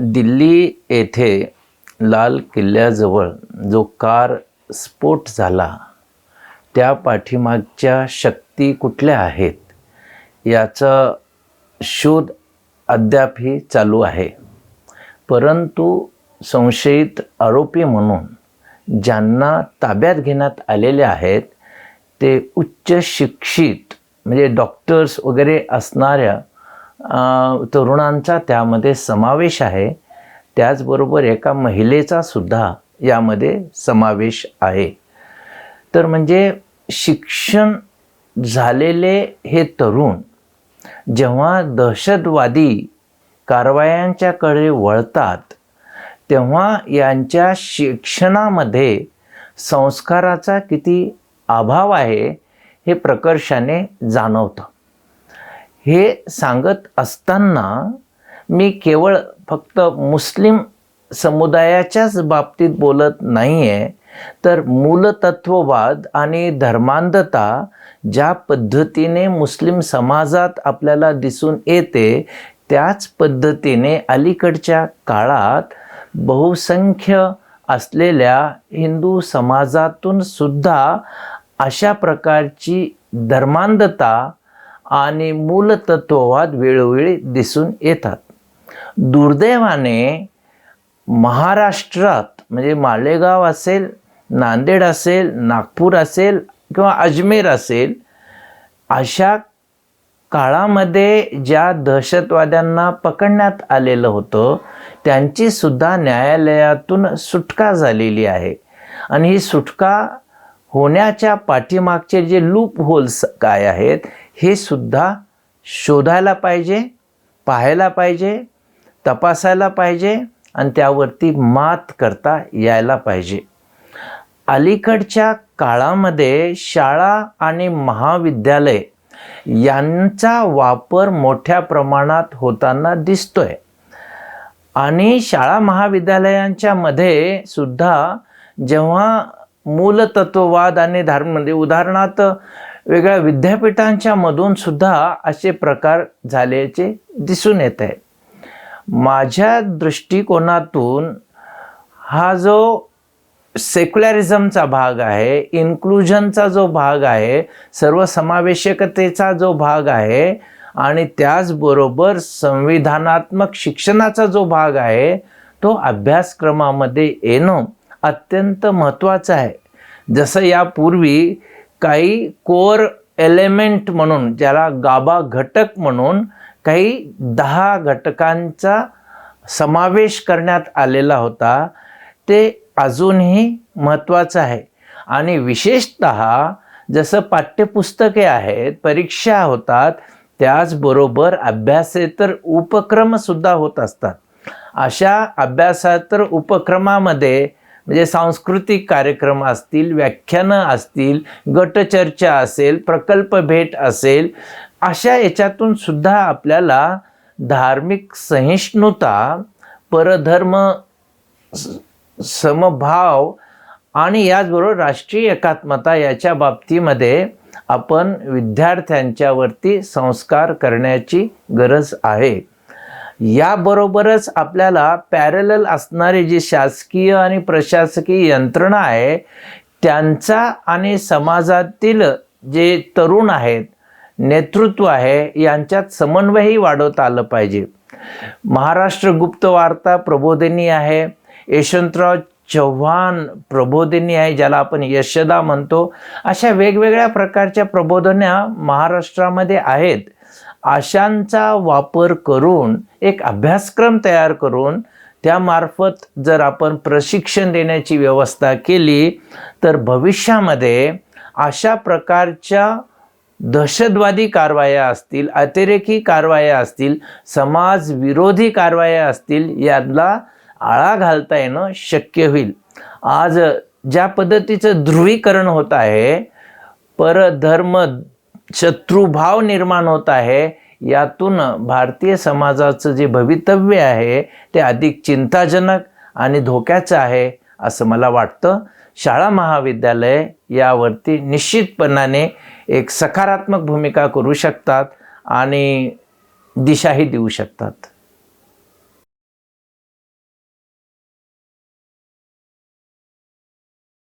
दिल्ली येथे लाल किल्ल्याजवळ जो कार स्फोट झाला त्या पाठीमागच्या शक्ती कुठल्या आहेत याचा शोध अद्यापही चालू आहे. परंतु संशयित आरोपी म्हणून ज्यांना ताब्यात घेण्यात आलेले आहेत ते उच्च शिक्षित म्हणजे डॉक्टर्स वगैरे असणाऱ्या तरुणांचा त्यामध्ये समावेश आहे. त्याचबरोबर एका महिलेचा सुद्धा यामध्ये समावेश आहे. तर म्हणजे शिक्षण झालेले हे तरुण जेव्हा दहशतवादी कारवायांच्याकडे वळतात तेव्हा यांच्या शिक्षणामध्ये संस्काराचा किती अभाव आहे हे प्रकर्षाने जाणवतं. हे सांगत असताना मी केवळ फक्त मुस्लिम समुदायाच्याच बाबतीत बोलत नाही आहे तर मूलतत्ववाद आणि धर्मांधता ज्या पद्धतीने मुस्लिम समाजात आपल्याला दिसून येते त्याच पद्धतीने अलीकडच्या काळात बहुसंख्य असलेल्या हिंदू समाजातून सुद्धा अशा प्रकारची धर्मांधता आणि मूलतत्ववाद वेळोवेळी दिसून येतात. दुर्दैवाने महाराष्ट्रात म्हणजे मालेगाव असेल नांदेड असेल नागपूर असेल किंवा अजमेर असेल अशा काळामध्ये ज्या दहशतवाद्यांना पकडण्यात आलेलं होतं त्यांची सुद्धा न्यायालयातून सुटका झालेली आहे. आणि ही सुटका होण्याच्या पाठीमागचे जे लूप होल्स काय आहेत हे सुद्धा शोधायला पाहिजे पाहायला पाहिजे तपासायला पाहिजे आणि त्यावरती मात करता यायला पाहिजे. अलीकडच्या काळामध्ये शाळा आणि महाविद्यालय यांचा वापर मोठ्या प्रमाणात होताना दिसतोय. आणि शाळा महाविद्यालयांच्या मध्ये सुद्धा जेव्हा मूलतत्ववाद आणि धर्म म्हणजे उदाहरणार्थ वेगळ्या विद्यापीठांच्या मधून सुद्धा असे प्रकार झाल्याचे दिसून येत आहे. माझ्या दृष्टिकोनातून हा जो सेक्युलरिझमचा भाग आहे इन्क्लुजनचा जो भाग आहे सर्वसमावेशकतेचा जो भाग आहे आणि त्याचबरोबर संविधानात्मक शिक्षणाचा जो भाग आहे तो अभ्यासक्रमामध्ये येणं अत्यंत महत्त्वाचं आहे. जसं यापूर्वी काही कोर एलिमेंट म्हणून ज्याला गाबा घटक म्हणून काही दहा घटकांचा समावेश करण्यात आलेला होता ते अजूनही महत्त्वाचं आहे. आणि विशेषत जसं पाठ्यपुस्तके आहेत परीक्षा होतात त्याचबरोबर अभ्यासेतर उपक्रमसुद्धा होत असतात. अशा अभ्यासातर उपक्रमामध्ये म्हणजे सांस्कृतिक कार्यक्रम असतील व्याख्यानं असतील गटचर्चा असेल प्रकल्प भेट असेल अशा याच्यातून सुद्धा आपल्याला धार्मिक सहिष्णुता परधर्म समभाव आणि याचबरोबर राष्ट्रीय एकात्मता याच्या बाबतीमध्ये आपण विद्यार्थ्यांच्यावरती संस्कार करण्याची गरज आहे. याबरोबरच आपल्याला पॅरलल असणारी जी शासकीय आणि प्रशासकीय यंत्रणा आहे त्यांचा आणि समाजातील जे तरुण आहेत नेतृत्व आहे यांच्यात समन्वयही वाढवता आलं पाहिजे. महाराष्ट्र गुप्त वार्ता प्रबोधिनी आहे यशवंतराव चव्हाण प्रबोधिनी आहे ज्याला आपण यशदा म्हणतो. अशा वेगवेगळ्या प्रकारच्या प्रबोधन्या महाराष्ट्रामध्ये आहेत. अशांचा वापर करून एक अभ्यासक्रम तयार करून त्यामार्फत जर आपण प्रशिक्षण देण्याची व्यवस्था केली तर भविष्यामध्ये अशा प्रकारच्या दहशतवादी कारवाया असतील अतिरेकी कारवाया असतील समाजविरोधी कारवाया असतील यांना आळा घालता येणं शक्य होईल. आज ज्या पद्धतीचं ध्रुवीकरण होत आहे परधर्म शत्रुभाव निर्माण होत आहे यातून भारतीय समाजाचं जे भवितव्य आहे ते अधिक चिंताजनक आणि धोक्याचं आहे असं मला वाटतं. शाळा महाविद्यालय यावरती निश्चितपणाने एक सकारात्मक भूमिका करू शकतात आणि दिशाही देऊ शकतात.